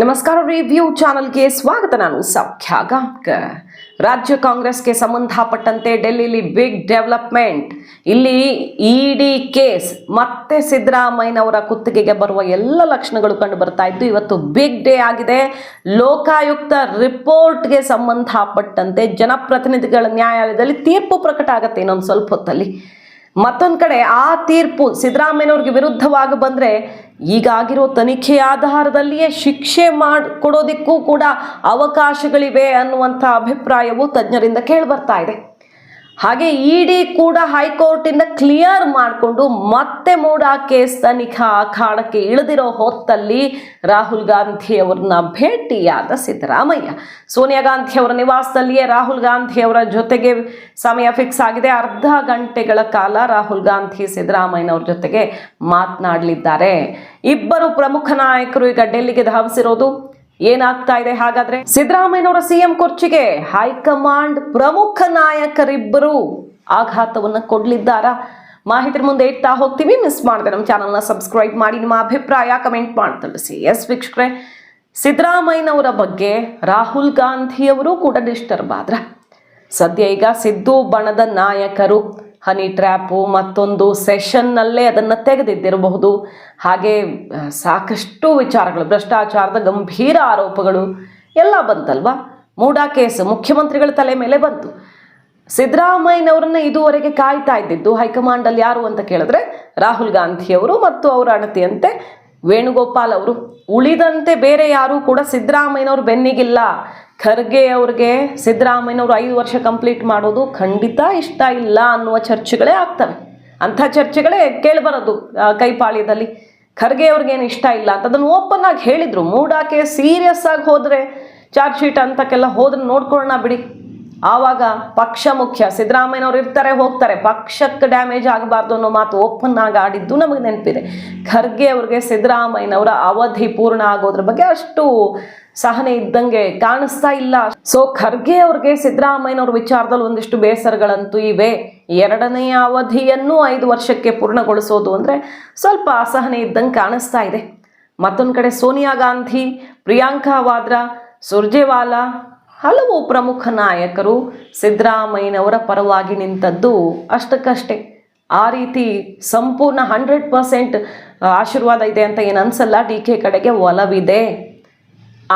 ನಮಸ್ಕಾರ ರಿವ್ಯೂ ಚಾನಲ್ಗೆ ಸ್ವಾಗತ. ನಾನು ಸೌಖ್ಯ ರಾಜ್ಯ ಕಾಂಗ್ರೆಸ್ಗೆ ಸಂಬಂಧಪಟ್ಟಂತೆ ಡೆಲ್ಲಿಲಿ ಬಿಗ್ ಡೆವಲಪ್ಮೆಂಟ್ ಇಲ್ಲಿ ಇಡಿ ಕೇಸ್ ಮತ್ತೆ ಸಿದ್ದರಾಮಯ್ಯನವರ ಕುತ್ತಿಗೆಗೆ ಬರುವ ಎಲ್ಲ ಲಕ್ಷಣಗಳು ಕಂಡು ಬರ್ತಾ ಇದ್ದು, ಇವತ್ತು ಬಿಗ್ ಡೇ ಆಗಿದೆ. ಲೋಕಾಯುಕ್ತ ರಿಪೋರ್ಟ್ಗೆ ಸಂಬಂಧಪಟ್ಟಂತೆ ಜನಪ್ರತಿನಿಧಿಗಳ ನ್ಯಾಯಾಲಯದಲ್ಲಿ ತೀರ್ಪು ಪ್ರಕಟ ಆಗುತ್ತೆ ಇನ್ನೊಂದು ಸ್ವಲ್ಪ ಹೊತ್ತಲ್ಲಿ. ಮತ್ತೊಂದು ಕಡೆ ಆ ತೀರ್ಪು ಸಿದ್ದರಾಮಯ್ಯನವ್ರಿಗೆ ವಿರುದ್ಧವಾಗಿ ಬಂದರೆ ಈಗಾಗಿರೋ ತನಿಖೆ ಆಧಾರದಲ್ಲಿಯೇ ಶಿಕ್ಷೆ ಮಾಡಿ ಕೊಡೋದಕ್ಕೂ ಕೂಡ ಅವಕಾಶಗಳಿವೆ ಅನ್ನುವಂಥ ಅಭಿಪ್ರಾಯವು ತಜ್ಞರಿಂದ ಕೇಳಿಬರ್ತಾ ಇದೆ. ಹಾಗೆ ಇಡಿ ಕೂಡ ಹೈಕೋರ್ಟಿಂದ ಕ್ಲಿಯರ್ ಮಾಡಿಕೊಂಡು ಮತ್ತೆ ಮೂಡ ಕೇಸ್ ತನಿಖಾ ಅಖಾಡಕ್ಕೆ ಇಳಿದಿರೋ ಹೊತ್ತಲ್ಲಿ ರಾಹುಲ್ ಗಾಂಧಿ ಅವರನ್ನ ಭೇಟಿಯಾದ ಸಿದ್ದರಾಮಯ್ಯ. ಸೋನಿಯಾ ಗಾಂಧಿ ಅವರ ನಿವಾಸದಲ್ಲಿಯೇ ರಾಹುಲ್ ಗಾಂಧಿ ಅವರ ಜೊತೆಗೆ ಸಮಯ ಫಿಕ್ಸ್ ಆಗಿದೆ. ಅರ್ಧ ಗಂಟೆಗಳ ಕಾಲ ರಾಹುಲ್ ಗಾಂಧಿ ಸಿದ್ದರಾಮಯ್ಯನವ್ರ ಜೊತೆಗೆ ಮಾತನಾಡಲಿದ್ದಾರೆ. ಇಬ್ಬರು ಪ್ರಮುಖ ನಾಯಕರು ಈಗ ಡೆಲ್ಲಿಗೆ ಧಾವಿಸಿರೋದು. ಏನಾಗ್ತಾ ಇದೆ ಹಾಗಾದ್ರೆ? ಸಿದ್ದರಾಮಯ್ಯನವರ ಸಿಎಂ ಕುರ್ಚಿಗೆ ಹೈಕಮಾಂಡ್ ಪ್ರಮುಖ ನಾಯಕರಿಬ್ಬರು ಆಘಾತವನ್ನ ಕೊಡ್ಲಿದ್ದಾರಾ? ಮಾಹಿತಿ ಮುಂದೆ ಇಡ್ತಾ ಹೋಗ್ತೀವಿ. ಮಿಸ್ ಮಾಡಿದೆ ನಮ್ಮ ಚಾನಲ್ನ ಸಬ್ಸ್ಕ್ರೈಬ್ ಮಾಡಿ. ನಿಮ್ಮ ಅಭಿಪ್ರಾಯ ಕಮೆಂಟ್ ಮಾಡಿ ತಿಳಿಸಿ ಎಸ್ ವೀಕ್ಷಕರೇ, ಸಿದ್ದರಾಮಯ್ಯನವರ ಬಗ್ಗೆ ರಾಹುಲ್ ಗಾಂಧಿಯವರು ಕೂಡ ಡಿಸ್ಟರ್ಬ್ ಆದ್ರ ಸದ್ಯ ಈಗ ಸಿದ್ದು ಬಣದ ನಾಯಕರು ಹನಿ ಟ್ರ್ಯಾಪು ಮತ್ತೊಂದು ಸೆಷನ್ನಲ್ಲೇ ಅದನ್ನು ತೆಗೆದಿದ್ದಿರಬಹುದು. ಹಾಗೆ ಸಾಕಷ್ಟು ವಿಚಾರಗಳು, ಭ್ರಷ್ಟಾಚಾರದ ಗಂಭೀರ ಆರೋಪಗಳು ಎಲ್ಲ ಬಂತಲ್ವಾ? ಮೂಡಾ ಕೇಸ್ ಮುಖ್ಯಮಂತ್ರಿಗಳ ತಲೆ ಮೇಲೆ ಬಂತು. ಸಿದ್ದರಾಮಯ್ಯನವರನ್ನ ಇದುವರೆಗೆ ಕಾಯ್ತಾ ಇದ್ದಿದ್ದು ಹೈಕಮಾಂಡಲ್ಲಿ ಯಾರು ಅಂತ ಕೇಳಿದ್ರೆ ರಾಹುಲ್ ಗಾಂಧಿಯವರು ಮತ್ತು ಅವರ ಅಣತಿಯಂತೆ ವೇಣುಗೋಪಾಲ್ ಅವರು. ಉಳಿದಂತೆ ಬೇರೆ ಯಾರೂ ಕೂಡ ಸಿದ್ದರಾಮಯ್ಯನವರು ಬೆನ್ನಿಗಿಲ್ಲ. ಖರ್ಗೆ ಅವ್ರಿಗೆ ಸಿದ್ದರಾಮಯ್ಯನವರು ಐದು ವರ್ಷ ಕಂಪ್ಲೀಟ್ ಮಾಡೋದು ಖಂಡಿತ ಇಷ್ಟ ಇಲ್ಲ ಅನ್ನುವ ಚರ್ಚೆಗಳೇ ಆಗ್ತವೆ. ಅಂಥ ಚರ್ಚೆಗಳೇ ಕೇಳಿಬರೋದು ಕೈಪಾಳ್ಯದಲ್ಲಿ. ಖರ್ಗೆ ಅವ್ರಿಗೇನು ಇಷ್ಟ ಇಲ್ಲ ಅಂತ ಅದನ್ನು ಓಪನ್ ಆಗಿ ಹೇಳಿದರು. ಮೂಡಾಕೆ ಸೀರಿಯಸ್ ಆಗಿ ಹೋದರೆ ಚಾರ್ಜ್ ಶೀಟ್ ಅಂತಕ್ಕೆಲ್ಲ ಹೋದ್ರೆ ನೋಡ್ಕೊಳ್ಳೋಣ ಬಿಡಿ. ಆವಾಗ ಪಕ್ಷ ಮುಖ್ಯ, ಸಿದ್ದರಾಮಯ್ಯನವ್ರು ಇರ್ತಾರೆ, ಹೋಗ್ತಾರೆ. ಪಕ್ಷಕ್ಕೆ ಡ್ಯಾಮೇಜ್ ಆಗಬಾರ್ದು ಅನ್ನೋ ಮಾತು ಓಪನ್ ಆಗಿ ಆಡಿದ್ದು ನಮಗೆ ನೆನಪಿದೆ. ಖರ್ಗೆ ಅವ್ರಿಗೆ ಸಿದ್ದರಾಮಯ್ಯನವರ ಅವಧಿ ಪೂರ್ಣ ಆಗೋದ್ರ ಬಗ್ಗೆ ಅಷ್ಟು ಸಹನೆ ಇದ್ದಂಗೆ ಕಾಣಿಸ್ತಾ ಇಲ್ಲ. ಸೊ ಖರ್ಗೆ ಅವ್ರಿಗೆ ಸಿದ್ದರಾಮಯ್ಯನವ್ರ ವಿಚಾರದಲ್ಲಿ ಒಂದಿಷ್ಟು ಬೇಸರಗಳಂತೂ ಇವೆ. ಎರಡನೆಯ ಅವಧಿಯನ್ನು ಐದು ವರ್ಷಕ್ಕೆ ಪೂರ್ಣಗೊಳಿಸೋದು ಅಂದರೆ ಸ್ವಲ್ಪ ಅಸಹನೆ ಇದ್ದಂಗೆ ಕಾಣಿಸ್ತಾ ಇದೆ. ಮತ್ತೊಂದು ಕಡೆ ಸೋನಿಯಾ ಗಾಂಧಿ, ಪ್ರಿಯಾಂಕಾ ವಾದ್ರಾ, ಸುರ್ಜೇವಾಲಾ ಹಲವು ಪ್ರಮುಖ ನಾಯಕರು ಸಿದ್ದರಾಮಯ್ಯನವರ ಪರವಾಗಿ ನಿಂತದ್ದು ಅಷ್ಟಕ್ಕಷ್ಟೇ. ಆ ರೀತಿ ಸಂಪೂರ್ಣ ಹಂಡ್ರೆಡ್ ಪರ್ಸೆಂಟ್ ಆಶೀರ್ವಾದ ಇದೆ ಅಂತ ಏನು ಅನ್ಸಲ್ಲ, ಡಿ ಕೆ ಕಡೆಗೆ ಒಲವಿದೆ.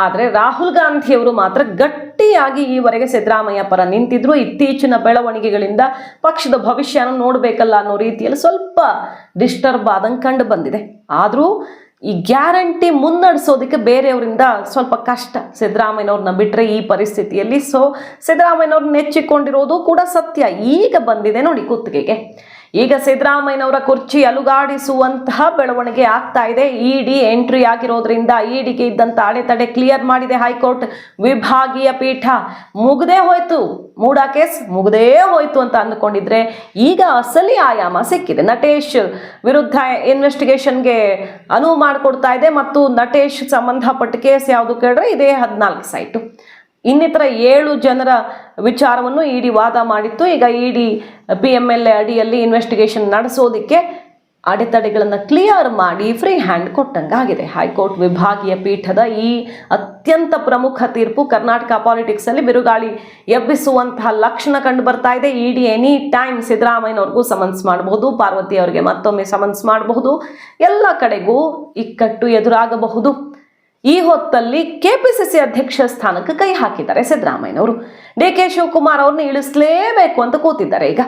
ಆದರೆ ರಾಹುಲ್ ಗಾಂಧಿಯವರು ಮಾತ್ರ ಗಟ್ಟಿಯಾಗಿ ಈವರೆಗೆ ಸಿದ್ದರಾಮಯ್ಯ ಪರ ನಿಂತಿದ್ರು. ಇತ್ತೀಚಿನ ಬೆಳವಣಿಗೆಗಳಿಂದ ಪಕ್ಷದ ಭವಿಷ್ಯನ ನೋಡಬೇಕಲ್ಲ ಅನ್ನೋ ರೀತಿಯಲ್ಲಿ ಸ್ವಲ್ಪ ಡಿಸ್ಟರ್ಬ್ ಆದಂಗೆ ಕಂಡು ಬಂದಿದೆ. ಆದರೂ ಈ ಗ್ಯಾರಂಟಿ ಮುನ್ನಡೆಸೋದಕ್ಕೆ ಬೇರೆಯವರಿಂದ ಸ್ವಲ್ಪ ಕಷ್ಟ. ಸಿದ್ದರಾಮಯ್ಯನವ್ರನ್ನ ಬಿಟ್ಟರೆ ಈ ಪರಿಸ್ಥಿತಿಯಲ್ಲಿ. ಸೊ ಸಿದ್ದರಾಮಯ್ಯನವ್ರನ್ನ ನೆಚ್ಚಿಕೊಂಡಿರೋದು ಕೂಡ ಸತ್ಯ. ಈಗ ಬಂದಿದೆ ನೋಡಿ ಕುತ್ತಿಗೆಗೆ. ಈಗ ಸಿದ್ದರಾಮಯ್ಯನವರ ಕುರ್ಚಿ ಅಲುಗಾಡಿಸುವಂತಹ ಬೆಳವಣಿಗೆ ಆಗ್ತಾ ಇದೆ. ಇಡಿ ಎಂಟ್ರಿ ಆಗಿರೋದ್ರಿಂದ ಇಡಿಗೆ ಇದ್ದಂತ ಅಡೆತಡೆ ಕ್ಲಿಯರ್ ಮಾಡಿದೆ ಹೈಕೋರ್ಟ್. ವಿಭಾಗೀಯ ಪೀಠ ಮುಗದೇ ಹೋಯ್ತು. ಮೂಡ ಕೇಸ್ ಮುಗದೇ ಹೋಯ್ತು ಅಂತ ಅಂದ್ಕೊಂಡಿದ್ರೆ ಈಗ ಅಸಲಿ ಆಯಾಮ ಸಿಕ್ಕಿದೆ. ನಟೇಶ್ ವಿರುದ್ಧ ಇನ್ವೆಸ್ಟಿಗೇಷನ್ಗೆ ಅನುವು ಮಾಡಿಕೊಡ್ತಾ ಇದೆ ಮತ್ತು ನಟೇಶ್ ಸಂಬಂಧಪಟ್ಟ ಕೇಸ್ ಯಾವುದು ಕೇಳಿದ್ರೆ ಇದೇ ಹದಿನಾಲ್ಕು ಸೈಟು. ಇನ್ನಿತರ ಏಳು ಜನರ ವಿಚಾರವನ್ನು ಇಡಿ ವಾದ ಮಾಡಿತ್ತು. ಈಗ ED P M L A ಅಡಿಯಲ್ಲಿ ಇನ್ವೆಸ್ಟಿಗೇಷನ್ ನಡೆಸೋದಕ್ಕೆ ಅಡೆತಡೆಗಳನ್ನು ಕ್ಲಿಯರ್ ಮಾಡಿ ಫ್ರೀ ಹ್ಯಾಂಡ್ ಕೊಟ್ಟಂಗಾಗಿದೆ. ಹೈಕೋರ್ಟ್ ವಿಭಾಗೀಯ ಪೀಠದ ಈ ಅತ್ಯಂತ ಪ್ರಮುಖ ತೀರ್ಪು ಕರ್ನಾಟಕ ಪಾಲಿಟಿಕ್ಸಲ್ಲಿ ಬಿರುಗಾಳಿ ಎಬ್ಬಿಸುವಂತಹ ಲಕ್ಷಣ ಕಂಡು ಬರ್ತಾ ಇದೆ. ಇಡಿ ಎನಿ ಟೈಮ್ ಸಿದ್ದರಾಮಯ್ಯನವ್ರಿಗೂ ಸಮನ್ಸ್ ಮಾಡಬಹುದು, ಪಾರ್ವತಿ ಅವರಿಗೆ ಮತ್ತೊಮ್ಮೆ ಸಮನ್ಸ್ ಮಾಡಬಹುದು. ಎಲ್ಲ ಕಡೆಗೂ ಇಕ್ಕಟ್ಟು ಎದುರಾಗಬಹುದು. ಈ ಹೊತ್ತಲ್ಲಿ ಕೆಪಿಸಿಸಿ ಅಧ್ಯಕ್ಷ ಸ್ಥಾನಕ್ಕೆ ಕೈ ಹಾಕಿದ್ದಾರೆ ಸಿದ್ದರಾಮಯ್ಯನವರು. ಡಿ ಕೆ ಶಿವಕುಮಾರ್ ಅವ್ರನ್ನ ಇಳಿಸಲೇಬೇಕು ಅಂತ ಕೂತಿದ್ದಾರೆ ಈಗ.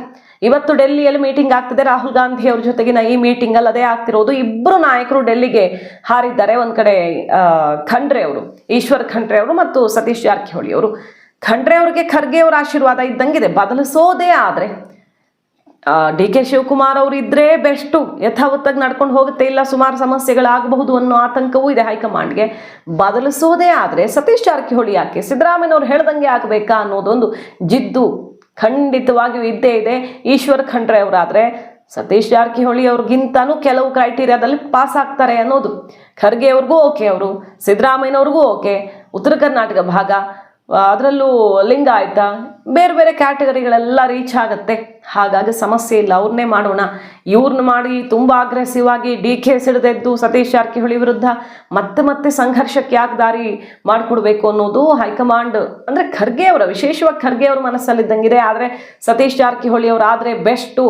ಇವತ್ತು ಡೆಲ್ಲಿಯಲ್ಲಿ ಮೀಟಿಂಗ್ ಆಗ್ತಿದೆ. ರಾಹುಲ್ ಗಾಂಧಿ ಅವ್ರ ಜೊತೆಗಿನ ಈ ಮೀಟಿಂಗ್ ಅಲ್ಲಿ ಅದೇ ಆಗ್ತಿರೋದು ಇಬ್ಬರು ನಾಯಕರು ಡೆಲ್ಲಿಗೆ ಹಾರಿದ್ದಾರೆ. ಒಂದ್ ಕಡೆ ಖಂಡ್ರೆ ಅವರು, ಈಶ್ವರ್ ಖಂಡ್ರೆ ಅವರು ಮತ್ತು ಸತೀಶ್ ಜಾರಕಿಹೊಳಿ ಅವರು. ಖಂಡ್ರೆ ಅವರಿಗೆ ಖರ್ಗೆ ಅವರ ಆಶೀರ್ವಾದ ಇದ್ದಂಗಿದೆ. ಬದಲಿಸೋದೇ ಆದ್ರೆ ಡಿ ಕೆ ಶಿವಕುಮಾರ್ ಅವರು ಇದ್ರೆ ಬೆಸ್ಟು ಯಥಾವತ್ತಾಗಿ ನಡ್ಕೊಂಡು ಹೋಗುತ್ತೆ. ಇಲ್ಲ, ಸುಮಾರು ಸಮಸ್ಯೆಗಳಾಗಬಹುದು ಅನ್ನೋ ಆತಂಕವೂ ಇದೆ ಹೈಕಮಾಂಡ್ಗೆ. ಬದಲಿಸೋದೇ ಆದರೆ ಸತೀಶ್ ಜಾರಕಿಹೊಳಿ ಯಾಕೆ? ಸಿದ್ದರಾಮಯ್ಯನವ್ರು ಹೇಳ್ದಂಗೆ ಆಗಬೇಕಾ ಅನ್ನೋದೊಂದು ಜಿದ್ದು ಖಂಡಿತವಾಗಿಯೂ ಇದ್ದೇ ಇದೆ. ಈಶ್ವರ್ ಖಂಡ್ರೆ ಅವರಾದರೆ ಸತೀಶ್ ಜಾರಕಿಹೊಳಿ ಅವ್ರಿಗಿಂತನೂ ಕೆಲವು ಕ್ರೈಟೀರಿಯಾದಲ್ಲಿ ಪಾಸ್ ಆಗ್ತಾರೆ ಅನ್ನೋದು. ಖರ್ಗೆ ಅವ್ರಿಗೂ ಓಕೆ ಅವರು. ಸಿದ್ದರಾಮಯ್ಯನವ್ರಿಗೂ ಓಕೆ. ಉತ್ತರ ಕರ್ನಾಟಕ ಭಾಗ. ಅದರಲ್ಲೂ ಲಿಂಗಾಯತ ಬೇರೆ ಬೇರೆ ಕ್ಯಾಟಗರಿಗಳೆಲ್ಲ ರೀಚ್ ಆಗುತ್ತೆ. ಹಾಗಾಗಿ ಸಮಸ್ಯೆ ಇಲ್ಲ ಅವ್ರನ್ನೇ ಮಾಡೋಣ. ಇವ್ರನ್ನ ಮಾಡಿ ತುಂಬ ಅಗ್ರೆಸಿವ್ ಆಗಿ ಡಿ ಕೆ ಸಿಡಿದೆದ್ದು ಸತೀಶ್ ಜಾರಕಿಹೊಳಿ ವಿರುದ್ಧ ಮತ್ತೆ ಮತ್ತೆ ಸಂಘರ್ಷಕ್ಕೆ ಯಾಕೆ ದಾರಿ ಮಾಡಿಕೊಡ್ಬೇಕು ಅನ್ನೋದು ಹೈಕಮಾಂಡ್, ಅಂದರೆ ಖರ್ಗೆ ಅವರ, ವಿಶೇಷವಾಗಿ ಖರ್ಗೆ ಅವ್ರ ಮನಸ್ಸಲ್ಲಿದ್ದಂಗಿದೆ. ಆದರೆ ಸತೀಶ್ ಜಾರಕಿಹೊಳಿ ಆದರೆ ಬೆಸ್ಟು.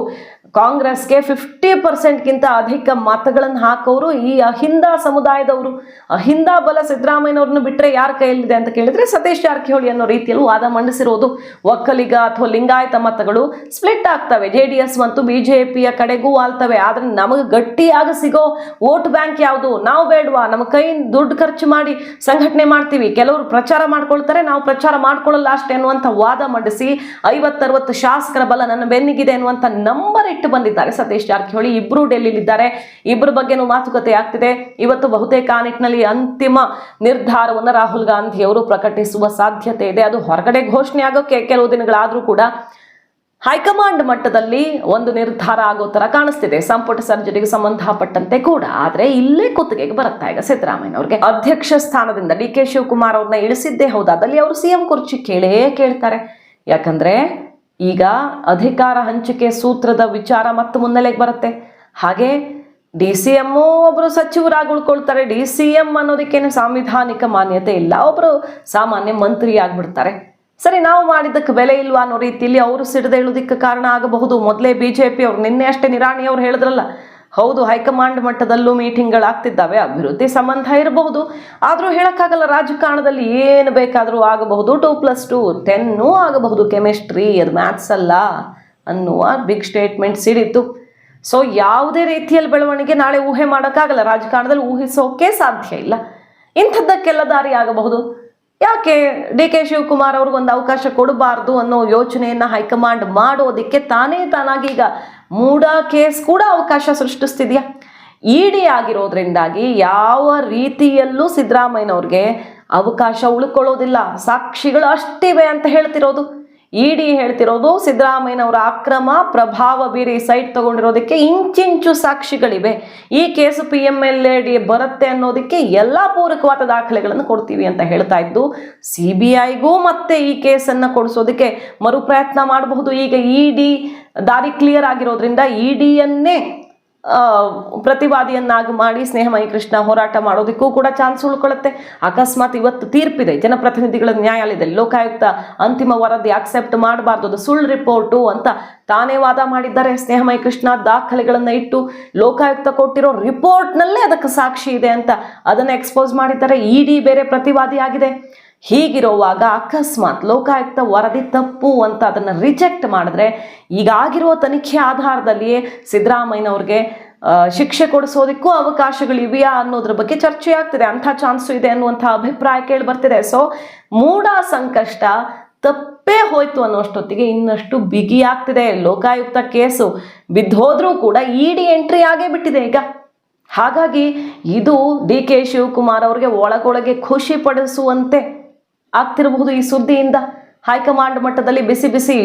ಕಾಂಗ್ರೆಸ್ಗೆ ಫಿಫ್ಟಿ ಪರ್ಸೆಂಟ್ಗಿಂತ ಅಧಿಕ ಮತಗಳನ್ನು ಹಾಕೋರು ಈ ಅಹಿಂದ ಸಮುದಾಯದವರು. ಅಹಿಂದ ಬಲ ಸಿದ್ದರಾಮಯ್ಯನವ್ರನ್ನ ಬಿಟ್ಟರೆ ಯಾರ ಕೈಯಲ್ಲಿದೆ ಅಂತ ಕೇಳಿದರೆ ಸತೀಶ್ ಜಾರಕಿಹೊಳಿ ಅನ್ನೋ ರೀತಿಯಲ್ಲೂ ವಾದ ಮಂಡಿಸಿರೋದು. ಒಕ್ಕಲಿಗ ಅಥವಾ ಲಿಂಗಾಯತ ಮತಗಳು ಸ್ಪ್ಲಿಟ್ ಆಗ್ತವೆ. ಜೆ ಡಿ ಎಸ್ ಮತ್ತು ಬಿಜೆಪಿಯ ಕಡೆಗೂ ಆಲ್ತವೆ ಆದ್ರೆ ನಮಗೆ ಗಟ್ಟಿಯಾಗಿ ಸಿಗೋ ವೋಟ್ ಬ್ಯಾಂಕ್ ಯಾವುದು? ನಾವು ಬೇಡವಾ? ನಮ್ಮ ಕೈ ದುಡ್ಡು ಖರ್ಚು ಮಾಡಿ ಸಂಘಟನೆ ಮಾಡ್ತೀವಿ. ಕೆಲವರು ಪ್ರಚಾರ ಮಾಡ್ಕೊಳ್ತಾರೆ, ನಾವು ಪ್ರಚಾರ ಮಾಡ್ಕೊಳ್ಳಲ್ಲ ಅಷ್ಟೇ ಅನ್ನುವಂಥ ವಾದ ಮಂಡಿಸಿ ಐವತ್ತರವತ್ತು ಶಾಸಕರ ಬಲ ನನ್ನ ಬೆನ್ನಿಗಿದೆ ಅನ್ನುವಂಥ ನಂಬರ್ ಇಟ್ಟು ಬಂದಿದ್ದಾರೆ ಸತೀಶ್ ಜಾರಕಿಹೊಳಿ. ಇಬ್ರು ಡೆಲ್ಲಿಲಿದ್ದಾರೆ. ಇಬ್ಬರ ಬಗ್ಗೆನೂ ಮಾತುಕತೆ ಆಗ್ತಿದೆ. ಇವತ್ತು ಬಹುತೇಕ ಆ ನಿಟ್ಟಿನಲ್ಲಿ ಅಂತಿಮ ನಿರ್ಧಾರವನ್ನು ರಾಹುಲ್ ಗಾಂಧಿ ಅವರು ಪ್ರಕಟಿಸುವ ಸಾಧ್ಯತೆ ಇದೆ. ಅದು ಹೊರಗಡೆ ಘೋಷಣೆ ಆಗೋಕೆ ಕೆಲವು ದಿನಗಳಾದರೂ ಕೂಡ ಹೈಕಮಾಂಡ್ ಮಟ್ಟದಲ್ಲಿ ಒಂದು ನಿರ್ಧಾರ ಆಗೋ ತರ ಕಾಣಿಸ್ತಿದೆ. ಸಂಪುಟ ಸರ್ಜರಿಗೆ ಸಂಬಂಧಪಟ್ಟಂತೆ ಕೂಡ. ಆದ್ರೆ ಇಲ್ಲೇ ಕುತ್ತಿಗೆಗೆ ಬರುತ್ತಾ ಈಗ ಸಿದ್ದರಾಮಯ್ಯ ಅವ್ರಿಗೆ ಅಧ್ಯಕ್ಷ ಸ್ಥಾನದಿಂದ ಡಿ ಕೆ ಶಿವಕುಮಾರ್ ಅವ್ರನ್ನ ಇಳಿಸಿದ್ದೇ ಹೌದಾದಲ್ಲಿ ಅವರು ಸಿಎಂ ಕುರ್ಚಿ ಕೇಳೇ ಕೇಳ್ತಾರೆ. ಯಾಕಂದ್ರೆ ಈಗ ಅಧಿಕಾರ ಹಂಚಿಕೆ ಸೂತ್ರದ ವಿಚಾರ ಮತ್ತು ಮುನ್ನೆಲೆಗೆ ಬರುತ್ತೆ. ಹಾಗೆ ಡಿ ಸಿ ಎಮ್ಮು ಒಬ್ಬರು ಸಚಿವರಾಗಿ ಉಳ್ಕೊಳ್ತಾರೆ. ಡಿ ಸಿ ಎಂ ಅನ್ನೋದಕ್ಕೇನು ಸಾಂವಿಧಾನಿಕ ಮಾನ್ಯತೆ ಇಲ್ಲ. ಒಬ್ಬರು ಸಾಮಾನ್ಯ ಮಂತ್ರಿ ಆಗ್ಬಿಡ್ತಾರೆ ಸರಿ, ನಾವು ಮಾಡಿದ್ದಕ್ಕೆ ಬೆಲೆ ಇಲ್ವಾ ಅನ್ನೋ ರೀತಿಯಲ್ಲಿ ಅವರು ಸಿಡಿದೇಳೋದಕ್ಕೆ ಕಾರಣ ಆಗಬಹುದು. ಮೊದಲೇ ಬಿ ಜೆ ಪಿ ಅವ್ರು ನಿನ್ನೆ ಅಷ್ಟೇ ನಿರಾಣಿ ಅವರು ಹೇಳಿದ್ರಲ್ಲ, ಹೌದು, ಹೈಕಮಾಂಡ್ ಮಟ್ಟದಲ್ಲೂ ಮೀಟಿಂಗ್ಗಳಾಗ್ತಿದ್ದಾವೆ, ಅಭಿವೃದ್ಧಿ ಸಂಬಂಧ ಇರಬಹುದು. ಆದರೂ ಹೇಳೋಕ್ಕಾಗಲ್ಲ, ರಾಜಕಾರಣದಲ್ಲಿ ಏನು ಬೇಕಾದರೂ ಆಗಬಹುದು. ಟೂ ಪ್ಲಸ್ ಟು, ಟೆನ್ನೂ ಆಗಬಹುದು. ಕೆಮಿಸ್ಟ್ರಿ, ಅದು ಮ್ಯಾಥ್ಸ್ ಅಲ್ಲ ಅನ್ನುವ ಬಿಗ್ ಸ್ಟೇಟ್ಮೆಂಟ್ ಸಿಡಿತು. ಸೊ ಯಾವುದೇ ರೀತಿಯಲ್ಲಿ ಬೆಳವಣಿಗೆ ನಾಳೆ ಊಹೆ ಮಾಡೋಕ್ಕಾಗಲ್ಲ. ರಾಜಕಾರಣದಲ್ಲಿ ಊಹಿಸೋಕೆ ಸಾಧ್ಯ ಇಲ್ಲ. ಇಂಥದ್ದಕ್ಕೆಲ್ಲ ದಾರಿ ಆಗಬಹುದು. ಯಾಕೆ ಡಿ ಕೆ ಶಿವಕುಮಾರ್ ಅವ್ರಿಗೊಂದು ಅವಕಾಶ ಕೊಡಬಾರ್ದು ಅನ್ನೋ ಯೋಚನೆಯನ್ನ ಹೈಕಮಾಂಡ್ ಮಾಡೋದಕ್ಕೆ ತಾನೇ ತಾನಾಗಿ ಈಗ ಮೂಡ ಕೇಸ್ ಕೂಡ ಅವಕಾಶ ಸೃಷ್ಟಿಸ್ತಿದ್ಯಾ? ಇಡಿ ಆಗಿರೋದ್ರಿಂದಾಗಿ ಯಾವ ರೀತಿಯಲ್ಲೂ ಸಿದ್ದರಾಮಯ್ಯನವ್ರಿಗೆ ಅವಕಾಶ ಉಳ್ಕೊಳ್ಳೋದಿಲ್ಲ. ಸಾಕ್ಷಿಗಳು ಅಷ್ಟಿವೆ ಅಂತ ಹೇಳ್ತಿರೋದು. ಇಡಿ ಹೇಳ್ತಿರೋದು ಸಿದ್ದರಾಮಯ್ಯನವರ ಅಕ್ರಮ ಪ್ರಭಾವ ಬೀರಿ ಸೈಟ್ ತಗೊಂಡಿರೋದಕ್ಕೆ ಇಂಚಿಂಚು ಸಾಕ್ಷಿಗಳಿವೆ. ಈ case P M L A D ಬರುತ್ತೆ ಅನ್ನೋದಕ್ಕೆ ಎಲ್ಲ ಪೂರಕವಾದ ದಾಖಲೆಗಳನ್ನು ಕೊಡ್ತೀವಿ ಅಂತ ಹೇಳ್ತಾ ಇದ್ದು ಸಿ ಬಿ ಐಗೂ ಮತ್ತೆ ಈ ಕೇಸನ್ನು ಕೊಡಿಸೋದಕ್ಕೆ ಮರುಪ್ರಯತ್ನ ಮಾಡಬಹುದು. ಈಗ ಇಡಿ ದಾರಿ ಕ್ಲಿಯರ್ ಆಗಿರೋದ್ರಿಂದ ಇಡಿಯನ್ನೇ ಪ್ರತಿವಾದಿಯನ್ನಾಗಿ ಮಾಡಿ ಸ್ನೇಹಮಯಿ ಕೃಷ್ಣ ಹೋರಾಟ ಮಾಡೋದಕ್ಕೂ ಕೂಡ ಚಾನ್ಸ್ ಉಳ್ಕೊಳ್ಳುತ್ತೆ. ಅಕಸ್ಮಾತ್ ಇವತ್ತು ತೀರ್ಪಿದೆ. ಜನಪ್ರತಿನಿಧಿಗಳ ನ್ಯಾಯಾಲಯದಲ್ಲಿ ಲೋಕಾಯುಕ್ತ ಅಂತಿಮ ವರದಿ ಅಕ್ಸೆಪ್ಟ್ ಮಾಡಬಾರ್ದು. ಅದು ಸುಳ್ಳು ರಿಪೋರ್ಟು ಅಂತ ತಾನೇ ವಾದ ಮಾಡಿದ್ದಾರೆ ಸ್ನೇಹಮಯಿ ಕೃಷ್ಣ. ದಾಖಲೆಗಳನ್ನು ಇಟ್ಟು ಲೋಕಾಯುಕ್ತ ಕೊಟ್ಟಿರೋ ರಿಪೋರ್ಟ್ನಲ್ಲೇ ಅದಕ್ಕೆ ಸಾಕ್ಷಿ ಇದೆ ಅಂತ ಅದನ್ನು ಎಕ್ಸ್ಪೋಸ್ ಮಾಡಿದ್ದಾರೆ. ಇಡಿ ಬೇರೆ ಪ್ರತಿವಾದಿಯಾಗಿದೆ. ಹೀಗಿರುವಾಗ ಅಕಸ್ಮಾತ್ ಲೋಕಾಯುಕ್ತ ವರದಿ ತಪ್ಪು ಅಂತ ಅದನ್ನು ರಿಜೆಕ್ಟ್ ಮಾಡಿದ್ರೆ ಈಗಾಗಿರುವ ತನಿಖೆ ಆಧಾರದಲ್ಲಿಯೇ ಸಿದ್ದರಾಮಯ್ಯನವ್ರಿಗೆ ಶಿಕ್ಷೆ ಕೊಡಿಸೋದಕ್ಕೂ ಅವಕಾಶಗಳಿವೆಯಾ ಅನ್ನೋದ್ರ ಬಗ್ಗೆ ಚರ್ಚೆ ಆಗ್ತಿದೆ ಅಂಥ ಚಾನ್ಸು ಇದೆ ಅನ್ನುವಂಥ ಅಭಿಪ್ರಾಯ ಕೇಳಿ ಬರ್ತಿದೆ ಸೊ ಮೂಡ ಸಂಕಷ್ಟ ತಪ್ಪೇ ಹೋಯ್ತು ಅನ್ನೋಷ್ಟೊತ್ತಿಗೆ ಇನ್ನಷ್ಟು ಬಿಗಿ ಆಗ್ತಿದೆ ಲೋಕಾಯುಕ್ತ ಕೇಸು ಬಿದ್ದೋದ್ರೂ ಕೂಡ ಇಡಿ ಎಂಟ್ರಿ ಆಗೇ ಬಿಟ್ಟಿದೆ ಈಗ. ಹಾಗಾಗಿ ಇದು ಡಿ ಕೆ ಶಿವಕುಮಾರ್ ಅವ್ರಿಗೆ ಒಳಗೊಳಗೆ ಖುಷಿ ಪಡಿಸುವಂತೆ ಆಗ್ತಿರಬಹುದು ಈ ಸುದ್ದಿಯಿಂದ. ಹೈಕಮಾಂಡ್ ಮಟ್ಟದಲ್ಲಿ ಬಿಸಿ ಬಿಸಿ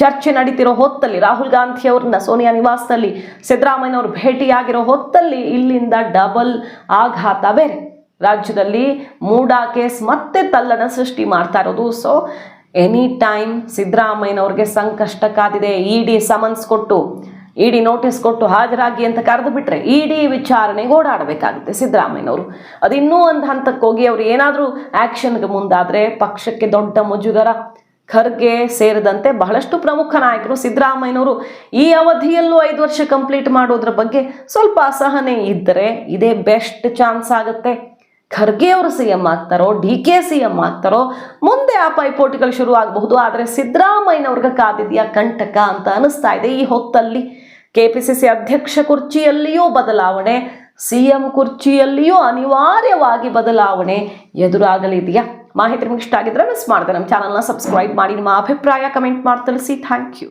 ಚರ್ಚೆ ನಡೀತಿರೋ ಹೊತ್ತಲ್ಲಿ ರಾಹುಲ್ ಗಾಂಧಿ ಅವ್ರನ್ನ ಸೋನಿಯಾ ನಿವಾಸದಲ್ಲಿ ಸಿದ್ದರಾಮಯ್ಯನವರು ಭೇಟಿಯಾಗಿರೋ ಹೊತ್ತಲ್ಲಿ ಇಲ್ಲಿಂದ ಡಬಲ್ ಆಘಾತ. ಬೇರೆ ರಾಜ್ಯದಲ್ಲಿ ಮೂಡಾ ಕೇಸ್ ಮತ್ತೆ ತಲ್ಲಣ ಸೃಷ್ಟಿ ಮಾಡ್ತಾ ಇರೋದು. ಸೊ ಎನಿ ಟೈಮ್ ಸಿದ್ದರಾಮಯ್ಯನವ್ರಿಗೆ ಸಂಕಷ್ಟ ಕಾದಿದೆ ಇಡಿ ಸಮನ್ಸ್ ಕೊಟ್ಟು ಇಡಿ ನೋಟಿಸ್ ಕೊಟ್ಟು ಹಾಜರಾಗಿ ಅಂತ ಕರೆದು ಬಿಟ್ರೆ ಇಡಿ ವಿಚಾರಣೆಗೆ ಓಡಾಡಬೇಕಾಗುತ್ತೆ ಸಿದ್ದರಾಮಯ್ಯನವರು. ಅದು ಇನ್ನೂ ಒಂದು ಹಂತಕ್ಕೆ ಹೋಗಿ ಅವರು ಏನಾದರೂ ಆ್ಯಕ್ಷನ್ಗೆ ಮುಂದಾದರೆ ಪಕ್ಷಕ್ಕೆ ದೊಡ್ಡ ಮುಜುಗರ, ಖರ್ಗೆ ಸೇರಿದಂತೆ ಬಹಳಷ್ಟು ಪ್ರಮುಖ ನಾಯಕರು ಸಿದ್ದರಾಮಯ್ಯನವರು ಈ ಅವಧಿಯಲ್ಲೂ ಐದು ವರ್ಷ ಕಂಪ್ಲೀಟ್ ಮಾಡೋದ್ರ ಬಗ್ಗೆ ಸ್ವಲ್ಪ ಅಸಹನೆ ಇದ್ದರೆ ಇದೇ ಬೆಸ್ಟ್ ಚಾನ್ಸ್ ಆಗುತ್ತೆ. ಖರ್ಗೆ ಅವರು ಸಿ ಎಂ ಆಗ್ತಾರೋ, ಡಿ ಕೆ ಸಿ ಎಂ ಆಗ್ತಾರೋ, ಮುಂದೆ ಆ ಪೈಪೋಟಿಗಳು ಶುರು ಆಗಬಹುದು ಆದರೆ ಸಿದ್ದರಾಮಯ್ಯನವ್ರಿಗೆ ಕಾದಿದೆಯಾ ಕಂಟಕ ಅಂತ ಅನಿಸ್ತಾ ಇದೆ ಈ ಹೊತ್ತಲ್ಲಿ. ಕೆ ಪಿ ಸಿ ಸಿ ಅಧ್ಯಕ್ಷ ಕುರ್ಚಿಯಲ್ಲಿಯೂ ಬದಲಾವಣೆ ಸಿ ಎಂ ಕುರ್ಚಿಯಲ್ಲಿಯೂ ಅನಿವಾರ್ಯವಾಗಿ ಬದಲಾವಣೆ ಎದುರಾಗಲಿದೆಯಾ? ಮಾಹಿತಿ ನಿಮ್ಗೆ ಇಷ್ಟ ಆಗಿದ್ರೆ ಮಿಸ್ ಮಾಡಿದೆ. ನಮ್ಮ ಚಾನಲ್ನ ಸಬ್ಸ್ಕ್ರೈಬ್ ಮಾಡಿ, ನಿಮ್ಮ ಅಭಿಪ್ರಾಯ ಕಮೆಂಟ್ ಮಾಡಿ, ತಿಳಿಸಿ. Thank you